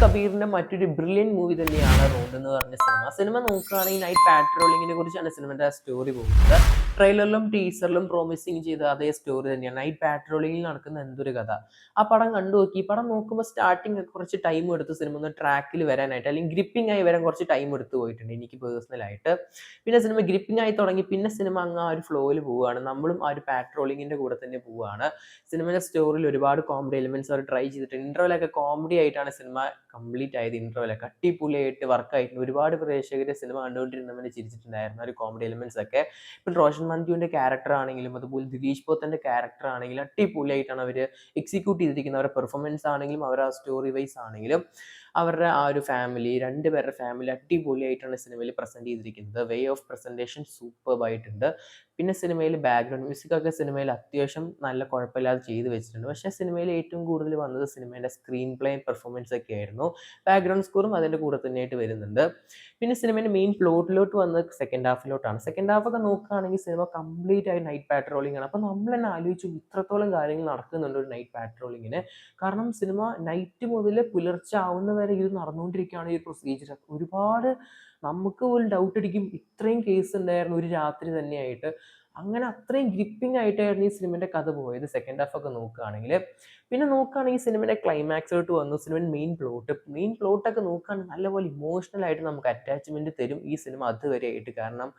കബീറിന്റെ മറ്റൊരു brilliant movie തന്നെയാണ് road എന്ന് പറഞ്ഞ സിനിമ സിനിമ നോക്കുകയാണെങ്കിൽ നൈറ്റ് പാട്രോളിങ്ങിനെ കുറിച്ചാണ് സിനിമയുടെ സ്റ്റോറി പോകുന്നത്. ട്രെയിലറിലും ടീസറിലും പ്രോമിസിങ് ചെയ്ത അതേ സ്റ്റോറി തന്നെയാണ്. നൈറ്റ് പാട്രോളിങ്ങിൽ നടക്കുന്ന എന്തൊരു കഥ. ആ പടം കണ്ടു നോക്കി. പടം നോക്കുമ്പോൾ സ്റ്റാർട്ടിങ് കുറച്ച് ടൈം എടുത്ത് സിനിമ ഒന്ന് ട്രാക്കിൽ വരാനായിട്ട് അല്ലെങ്കിൽ ഗ്രിപ്പിംഗ് ആയി വരാൻ കുറച്ച് ടൈം എടുത്ത് പോയിട്ടുണ്ട് എനിക്ക് പേഴ്സണലായിട്ട് പിന്നെ സിനിമ ഗ്രിപ്പിംഗ് ആയി തുടങ്ങി പിന്നെ സിനിമ അങ്ങ് ആ ഒരു ഫ്ലോയിൽ പോവുകയാണ്. നമ്മളും ആ ഒരു പാട്രോളിങ്ങിന്റെ കൂടെ തന്നെ പോവുകയാണ്. സിനിമയുടെ സ്റ്റോറിയിൽ ഒരുപാട് കോമഡി എലിമെന്റ്സ് അവർ ട്രൈ ചെയ്തിട്ടുണ്ട്. ഇന്റർവെലൊക്കെ കോമഡി ആയിട്ടാണ് സിനിമ കംപ്ലീറ്റ് ആയത് അടിപൊളിയായിട്ട് വർക്ക് ആയിട്ട് ഒരുപാട് പ്രേക്ഷകർ സിനിമ കണ്ടുകൊണ്ടിരുന്നവരെ ചിരിച്ചിട്ടുണ്ടായിരുന്നു. ഒരു കോമഡി എലിമെന്റ്സ് ഒക്കെ. ഇപ്പം റോഷൻ മന്ത്യുവിന്റെ ക്യാരക്ടർ ആണെങ്കിലും അതുപോലെ ദിലീഷ് പോത്തന്റെ ക്യാരക്ടർ ആണെങ്കിലും അടിപൊളിയായിട്ടാണ് അവർ എക്സിക്യൂട്ട് ചെയ്തിരിക്കുന്നത്. അവരുടെ പെർഫോമൻസ് ആണെങ്കിലും അവരുടെ ആ സ്റ്റോറി വൈസ് ആണെങ്കിലും അവരുടെ ആ ഒരു ഫാമിലി രണ്ട് പേരുടെ ഫാമിലി അടിപൊളിയായിട്ടാണ് സിനിമയിൽ പ്രസന്റ് ചെയ്തിരിക്കുന്നത്. വേ ഓഫ് പ്രസന്റേഷൻ സൂപ്പർബ് ആയിട്ടുണ്ട്. പിന്നെ സിനിമയിൽ ബാക്ക്ഗ്രൗണ്ട് മ്യൂസിക് ഒക്കെ സിനിമയിൽ അത്യാവശ്യം നല്ല കുഴപ്പമില്ലാതെ ചെയ്തു വെച്ചിട്ടുണ്ട്. പക്ഷേ സിനിമയിൽ ഏറ്റവും കൂടുതൽ വന്നത് സിനിമയുടെ സ്ക്രീൻ പ്ലേ പെർഫോമൻസ് ഒക്കെ ആയിരുന്നു. ബാക്ക്ഗ്രൗണ്ട് സ്കോറും അതിന്റെ കൂടെ തന്നെയായിട്ട് വരുന്നുണ്ട്. പിന്നെ സിനിമേന്റെ മെയിൻ പ്ലോട്ടിലോട്ട് വന്നത് സെക്കൻഡ് ഹാഫിലോട്ടാണ് സെക്കൻഡ് ഹാഫൊക്കെ നോക്കുകയാണെങ്കിൽ സിനിമ കംപ്ലീറ്റ് ആയി നൈറ്റ് പാട്രോളിംഗ് ആണ്. അപ്പോൾ നമ്മൾ തന്നെ ആലോചിച്ചു ഇത്രത്തോളം കാര്യങ്ങൾ നടക്കുന്നുണ്ട് ഒരു നൈറ്റ് പാട്രോളിങ്ങിന് കാരണം സിനിമ നൈറ്റ് മുതൽ പുലർച്ചെ ആവുന്ന വരെ ഇത് നടന്നുകൊണ്ടിരിക്കുകയാണ് ഈ പ്രൊസീജിയർ ഒരുപാട് നമുക്ക് പോലും ഡൗട്ട് അടിക്കും. ഇത്രയും കേസ് ഉണ്ടായിരുന്നു ഒരു രാത്രി തന്നെയായിട്ട്. അങ്ങനെ അത്രയും ഗ്രിപ്പിംഗ് ആയിട്ടായിരുന്നു ഈ സിനിമയുടെ കഥ പോയത്. സെക്കൻഡ് ഹാഫ് ഒക്കെ നോക്കുകയാണെങ്കിൽ. പിന്നെ നോക്കുകയാണെങ്കിൽ സിനിമയുടെ ക്ലൈമാക്സിലോട്ട് വന്നു. സിനിമയുടെ മെയിൻ പ്ലോട്ട് മെയിൻ പ്ലോട്ടൊക്കെ നോക്കുകയാണെങ്കിൽ നല്ലപോലെ ഇമോഷണൽ ആയിട്ട് നമുക്ക് അറ്റാച്ച്മെന്റ് തരും ഈ സിനിമ അതുവരെ ആയിട്ട് കാരണം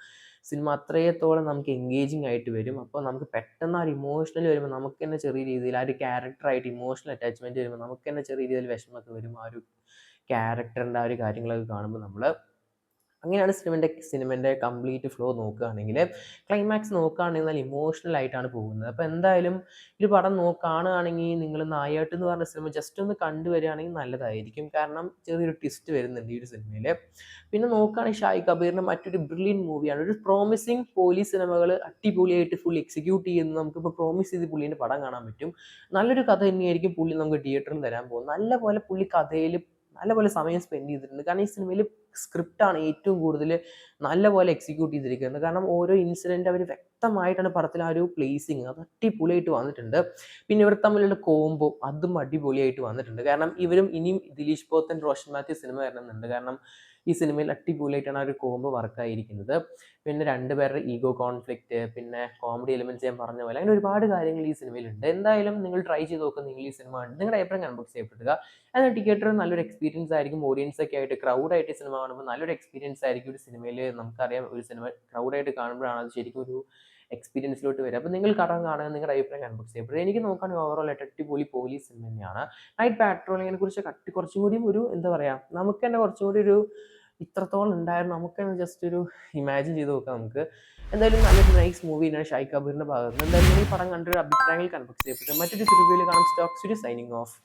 സിനിമ അത്രയത്തോളം നമുക്ക് എൻഗേജിങ് ആയിട്ട് വരും. അപ്പോൾ നമുക്ക് പെട്ടെന്ന് ആ ഒരു ഇമോഷണൽ വരുമ്പോൾ നമുക്ക് തന്നെ ചെറിയ രീതിയിൽ ആ ഒരു ക്യാരക്ടറായിട്ട് ഇമോഷണൽ അറ്റാച്ച്മെന്റ് വരുമ്പോൾ നമുക്ക് തന്നെ ചെറിയ രീതിയിൽ വിഷമമൊക്കെ വരും. ആ ഒരു ക്യാരക്ടറിന്റെ ആ ഒരു കാര്യങ്ങളൊക്കെ കാണുമ്പോൾ നമ്മൾ അങ്ങനെയാണ് സിനിമന്റെ സിനിമന്റെ കംപ്ലീറ്റ് ഫ്ലോ നോക്കുകയാണെങ്കിൽ ക്ലൈമാക്സ് നോക്കുകയാണെങ്കിൽ ഇമോഷണൽ ആയിട്ടാണ് പോകുന്നത്. അപ്പോൾ എന്തായാലും ഒരു പടം നോക്കുകയാണെങ്കിൽ നിങ്ങൾ നായാട്ട് എന്ന് പറഞ്ഞ സിനിമ ജസ്റ്റ് ഒന്ന് കണ്ടുവരികയാണെങ്കിൽ നല്ലതായിരിക്കും. കാരണം ചെറിയൊരു ട്വിസ്റ്റ് വരുന്നുണ്ട് ഈ ഒരു സിനിമയിൽ പിന്നെ നോക്കുകയാണെങ്കിൽ ഷായി കബീറിന്റെ മറ്റൊരു ബ്രില്യൻ മൂവിയാണ് ഒരു പ്രോമിസിങ് പോലീസ് സിനിമകൾ അടിപൊളിയായിട്ട് ഫുൾ എക്സിക്യൂട്ട് ചെയ്യുന്നു. നമുക്കിപ്പോൾ പ്രോമിസ് ചെയ്ത് പുള്ളീന്റെ പടം കാണാൻ പറ്റും. നല്ലൊരു കഥ തന്നെയായിരിക്കും പുള്ളി നമുക്ക് തിയേറ്ററിൽ തരാൻ പോകുന്നത്. നല്ല പോലെ പുള്ളി കഥയിൽ നല്ലപോലെ സമയം സ്പെൻഡ് ചെയ്തിട്ടുണ്ട്. കാരണം ഈ സിനിമയിൽ സ്ക്രിപ്റ്റാണ് ഏറ്റവും കൂടുതൽ നല്ലപോലെ എക്സിക്യൂട്ട് ചെയ്തിരിക്കുന്നത്. കാരണം ഓരോ ഇൻസിഡന്റ് അവർ വ്യക്തമായിട്ടാണ് പടത്തിൽ ആ ഒരു പ്ലേസിങ് അത് അടിപൊളിയായിട്ട് വന്നിട്ടുണ്ട്. പിന്നെ ഇവർ തമ്മിലുള്ള കോംബോ അതും അടിപൊളിയായിട്ട് വന്നിട്ടുണ്ട്. കാരണം ഇവരും ഇനിയും ദിലീഷ് പോത്തൻ റോഷൻ മാത്യു സിനിമ വരണമെന്നുണ്ട്. കാരണം ഈ സിനിമയിൽ അടിപൊളിയായിട്ടാണ് ആ ഒരു കോംബോ വർക്കായിരിക്കുന്നത് പിന്നെ രണ്ടുപേരുടെ ഈഗോ കോൺഫ്ലിക്റ്റ് പിന്നെ കോമഡി എലിമെന്റ്സ് ഞാൻ പറഞ്ഞ പോലെ അങ്ങനെ ഒരുപാട് കാര്യങ്ങൾ ഈ സിനിമയിലുണ്ട്. എന്തായാലും നിങ്ങൾ ട്രൈ ചെയ്ത് നോക്കുക നിങ്ങൾ ഈ സിനിമ നിങ്ങളുടെ അഭിപ്രായം കൺബോക്സ് ചെയ്യപ്പെടുക എന്നാൽ ടിക്കറ്റ് നല്ലൊരു എക്സ്പീരിയൻസ് ആയിരിക്കും ഓഡിയൻസ് ഒക്കെ ആയിട്ട് ക്രൗഡായിട്ട് സിനിമ കാണുമ്പോൾ നല്ലൊരു എക്സ്പീരിയൻസ് ആയിരിക്കും ഒരു സിനിമയിൽ നമുക്കറിയാം ഒരു സിനിമ ക്രൗഡായിട്ട് കാണുമ്പോഴാണ് അത് ശരിക്കും ഒരു എക്സ്പീരിയൻസിലോട്ട് വരിക. അപ്പോൾ നിങ്ങൾ കടം കാണുക നിങ്ങളുടെ അഭിപ്രായം കൺബോക്സ് ചെയ്യപ്പെടുക എനിക്ക് നോക്കുകയാണെങ്കിൽ ഓവറോൾ അടിപൊളി പോലീസ് സിനിമ തന്നെയാണ്. നൈറ്റ് പാട്രോളിങ്ങിനെ കുറിച്ച് കട്ടി കുറച്ചും കൂടിയും ഒരു എന്താ പറയുക നമുക്ക് തന്നെ കുറച്ചും കൂടി ഒരു ഇത്രത്തോളം ഉണ്ടായിരുന്നു. നമുക്ക് ജസ്റ്റ് ഒരു ഇമാജിൻ ചെയ്ത് നോക്കാം നമുക്ക്. എന്തായാലും നല്ലൊരു നൈസ് മൂവിയാണ് ഷായി കബീറിന്റെ ഭാഗത്ത് എന്തായാലും ഈ പടം കണ്ടൊരു അഭിപ്രായങ്ങൾ കൺഫക്ട് ചെയ്യപ്പെട്ടു മറ്റൊരു റിവ്യൂവിൽ കാണാം. സ്റ്റോക്സ് ഒരു സൈനിങ് ഓഫ്